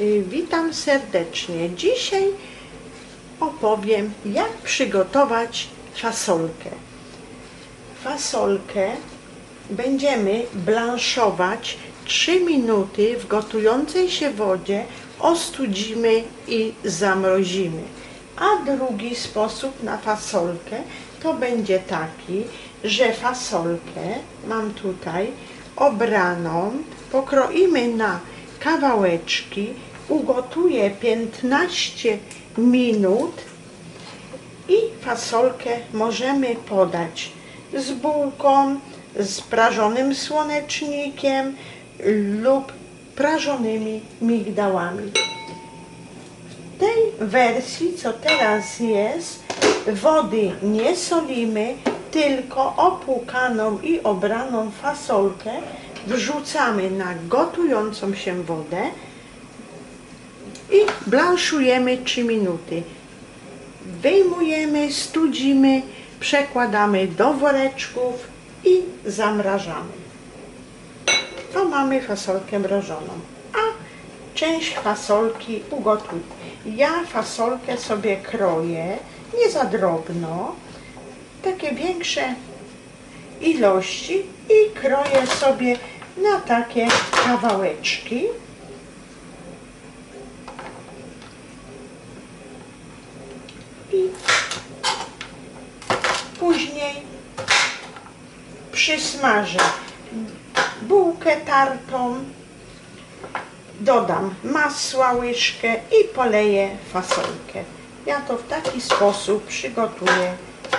Y, Witam serdecznie. Dzisiaj opowiem, jak przygotować fasolkę. Fasolkę będziemy blanszować 3 minuty w gotującej się wodzie, ostudzimy i zamrozimy. A drugi sposób na fasolkę to będzie taki, że fasolkę mam tutaj obraną, pokroimy na kawałeczki, ugotuję 15 minut i fasolkę możemy podać z bułką, z prażonym słonecznikiem lub prażonymi migdałami. W tej wersji, co teraz jest, wody nie solimy, tylko opłukaną i obraną fasolkę wrzucamy na gotującą się wodę i blanszujemy 3 minuty. Wyjmujemy, studzimy, przekładamy do woreczków i zamrażamy. To mamy fasolkę mrożoną. A część fasolki ugotuj. Ja fasolkę sobie kroję, nie za drobno, takie większe ilości i kroję sobie na takie kawałeczki. I później przysmażę bułkę tartą, dodam masła łyżkę i poleję fasolkę. Ja to w taki sposób przygotuję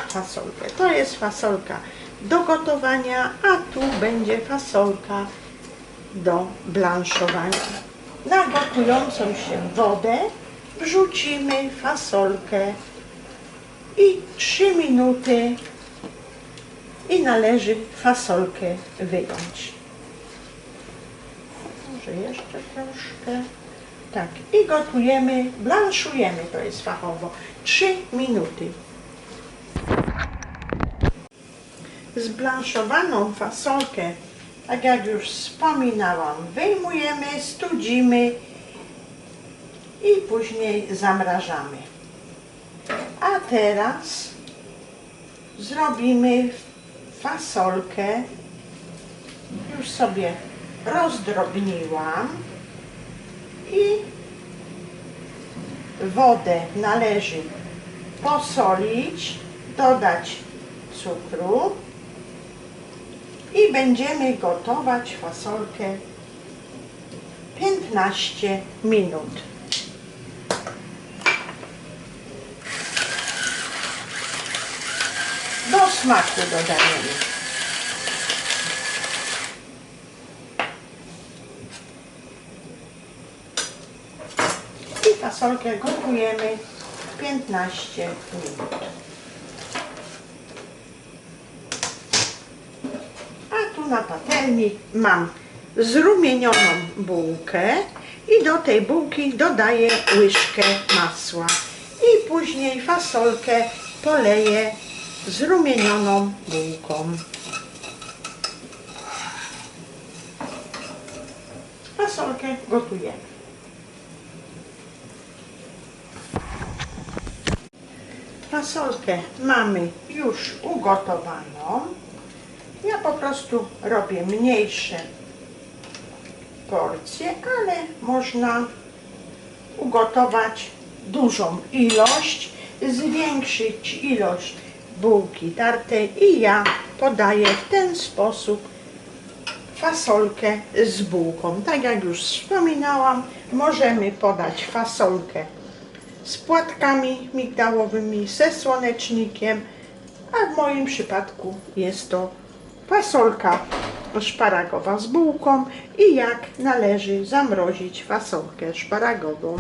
fasolkę. To jest fasolka do gotowania, a tu będzie fasolka do blanszowania. Na gotującą się wodę wrzucimy fasolkę i 3 minuty i należy fasolkę wyjąć. Może jeszcze troszkę. Tak, i gotujemy, blanszujemy, to jest fachowo, 3 minuty. Zblanszowaną fasolkę, tak jak już wspominałam, wyjmujemy, studzimy i później zamrażamy. A teraz zrobimy fasolkę. Już sobie rozdrobniłam i wodę należy posolić, dodać cukru i będziemy gotować fasolkę 15 minut. Do smaku dodajemy. I fasolkę gotujemy 15 minut. A tu na patelni mam zrumienioną bułkę i do tej bułki dodaję łyżkę masła. I później fasolkę poleję zrumienioną bułką. Fasolkę gotujemy. Fasolkę mamy już ugotowaną. Ja po prostu robię mniejsze porcje, ale można ugotować dużą ilość, zwiększyć ilość bułki tartej i ja podaję w ten sposób fasolkę z bułką. Tak jak już wspominałam, możemy podać fasolkę z płatkami migdałowymi, ze słonecznikiem, a w moim przypadku jest to fasolka szparagowa z bułką i jak należy zamrozić fasolkę szparagową.